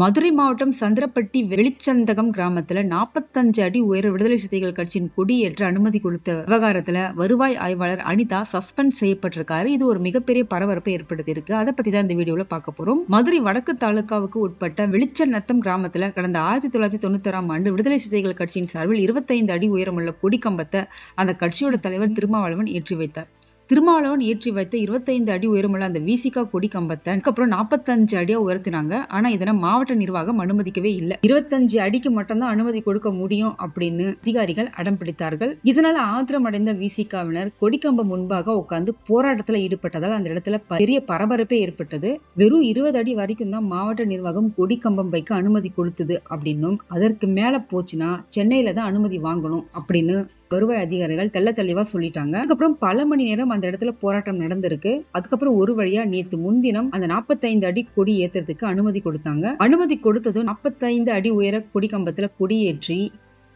மதுரை மாவட்டம் சந்திரப்பட்டி வெளிச்சந்தகம் கிராமத்துல நாற்பத்தஞ்சு அடி உயர விடுதலை சிறுத்தைகள் கட்சியின் கொடி கொடியேற்ற அனுமதி கொடுத்த விவகாரத்துல வருவாய் ஆய்வாளர் அனிதா சஸ்பெண்ட் செய்யப்பட்டிருக்காரு. இது ஒரு மிகப்பெரிய பரபரப்பை ஏற்படுத்தி இருக்கு அதை பத்தி தான் இந்த வீடியோல பார்க்க போறோம். மதுரை வடக்கு தாலுகாவுக்கு உட்பட்ட வெளிச்சநத்தம் கிராமத்துல கடந்த ஆயிரத்தி தொள்ளாயிரத்தி தொண்ணூத்தாறாம் ஆண்டு விடுதலை சிறுத்தைகள் கட்சியின் சார்பில் இருபத்தைந்து அடி உயரமுள்ள கொடி கம்பத்தை அந்த கட்சியோட தலைவர் திருமாவளவன் ஏற்றி வைத்தார். திருமாவளவன் ஏற்றி வைத்த இருபத்தைந்து அடி உயரமுள்ள அந்த விசிகா கொடி கம்பத்தை அதுக்கப்புறம் நாற்பத்தஞ்சு அடியா உயர்த்தினாங்க. ஆனா இதனை மாவட்ட நிர்வாகம் அனுமதிக்கவே இல்லை. இருபத்தஞ்சு அடிக்கு மட்டும்தான் அனுமதி கொடுக்க முடியும் அப்படின்னு அதிகாரிகள் அடம் பிடித்தார்கள். இதனால ஆத்திரமடைந்த விசிகாவினர் கொடிக்கம்பம் முன்பாக உட்கார்ந்து போராட்டத்தில் ஈடுபட்டதால் அந்த இடத்துல பெரிய பரபரப்பே ஏற்பட்டது. வெறும் இருபது அடி வரைக்கும் தான் மாவட்ட நிர்வாகம் கொடிக்கம்பம் வைக்க அனுமதி கொடுத்தது அப்படின்னும் அதற்கு மேல போச்சுன்னா சென்னையில தான் அனுமதி வாங்கணும் அப்படின்னு வருவாய் அதிகாரிகள் தெள்ள தெளிவா சொல்லிட்டாங்க. அதுக்கப்புறம் பல மணி நேரம் அந்த இடத்துல போராட்டம் நடந்திருக்கு. அதுக்கப்புறம் ஒரு வழியா நேத்து முன்தினம் அந்த நாற்பத்தைந்து அடி கொடி ஏத்துறதுக்கு அனுமதி கொடுத்தாங்க. அனுமதி கொடுத்ததும் நாற்பத்தைந்து அடி உயர கொடி கம்பத்துல கொடியேற்றி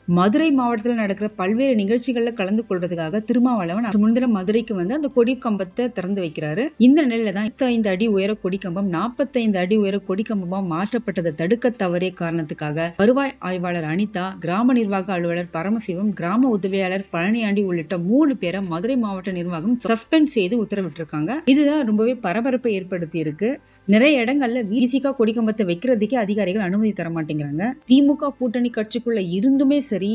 மதுரை மாவட்டத்தில் நடக்கிற பல்வேறு நிகழ்ச்சிகளில் கலந்து கொள்றதுக்காக திருமாவளவன் முன்தினம் மதுரைக்கு வந்து அந்த கொடி கம்பத்தை திறந்து வைக்கிறாரு. இந்த நிலையில தான் ஐந்து அடி உயர கொடி கம்பம் நாற்பத்தைந்து அடி உயர கொடி கம்பமா மாற்றப்பட்டதை தடுக்க தவறிய காரணத்துக்காக வருவாய் ஆய்வாளர் அனிதா கிராம நிர்வாக அலுவலர் பரமசிவம் கிராம உதவியாளர் பழனியாண்டி உள்ளிட்ட மூணு பேரை மதுரை மாவட்ட நிர்வாகம் சஸ்பெண்ட் செய்து உத்தரவிட்டிருக்காங்க. இதுதான் ரொம்பவே பரபரப்பை ஏற்படுத்தி இருக்கு நிறைய இடங்கள்ல விசிகா கொடிக்கம்பத்தை வைக்கிறதுக்கே அதிகாரிகள் அனுமதி தர மாட்டேங்கிறாங்க. திமுக கூட்டணி கட்சிக்குள்ள இருந்துமே சரி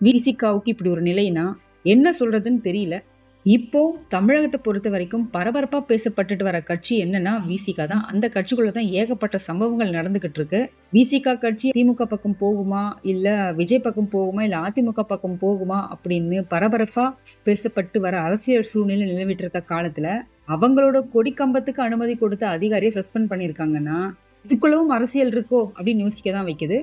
விசிகாவுக்கு இப்படி ஒரு நிலைனா என்ன சொல்றதுன்னு தெரியல. இப்போ தமிழகத்தை பொறுத்த வரைக்கும் பரபரப்பாக பேசப்பட்டுட்டு வர கட்சி என்னன்னா விசிகா தான். அந்த கட்சிக்குள்ள தான் ஏகப்பட்ட சம்பவங்கள் நடந்துகிட்டு இருக்கு. விசிகா கட்சி திமுக பக்கம் போகுமா இல்ல விஜய் பக்கம் போகுமா இல்ல அதிமுக பக்கம் போகுமா அப்படின்னு பரபரப்பா பேசப்பட்டு வர அரசியல் சூழ்நிலை நிலவிட்டு இருக்க காலத்துல அவங்களோட கொடி கம்பத்துக்கு அனுமதி கொடுத்த அதிகாரியை சஸ்பெண்ட் பண்ணியிருக்காங்கன்னா இதுக்குள்ளவும் அரசியல் இருக்கோ அப்படின்னு யோசிக்க தான் வைக்குது.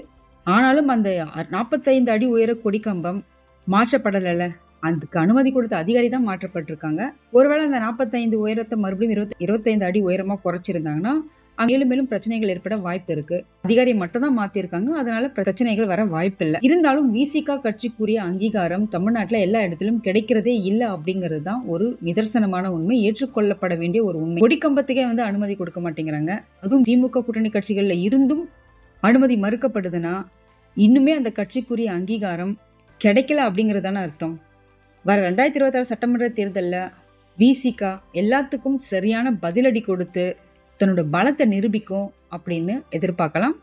ஆனாலும் அந்த நாற்பத்தைந்து அடி உயர கொடி கம்பம் மாற்றப்படலைல்ல அதுக்கு அனுமதி கொடுத்த அதிகாரி தான் மாற்றப்பட்டிருக்காங்க. ஒருவேளை அந்த நாற்பத்தைந்து உயரத்தை மறுபடியும் இருபத்தி இருபத்தைந்து அடி உயரமாக குறைச்சிருந்தாங்கன்னா அங்க மேலும் மேலும் பிரச்சனைகள் ஏற்பட வாய்ப்பு இருக்கு. அதிகாரி மட்டும் தான் மாத்திருக்காங்க. அதனால பிரச்சனைகள் வர வாய்ப்பு இல்லை. இருந்தாலும் விசிகா கட்சிக்குரிய அங்கீகாரம் தமிழ்நாட்டில் எல்லா இடத்திலும் கிடைக்கிறதே இல்லை அப்படிங்கிறது தான் ஒரு நிதர்சனமான உண்மை. ஏற்றுக்கொள்ளப்பட வேண்டிய ஒரு உண்மை. கொடிக்கம்பத்துக்கே வந்து அனுமதி கொடுக்க மாட்டேங்கிறாங்க. அதுவும் திமுக கூட்டணி கட்சிகளில் இருந்தும் அனுமதி மறுக்கப்படுதுன்னா இன்னுமே அந்த கட்சிக்குரிய அங்கீகாரம் கிடைக்கல அப்படிங்கிறதான அர்த்தம். வர ரெண்டாயிரத்தி இருபத்தாறு சட்டமன்ற தேர்தலில் விசிகா எல்லாத்துக்கும் சரியான பதிலடி கொடுத்து தன்னோட பலத்தை நிரூபிக்கும் அப்படின்னு எதிர்பார்க்கலாம்.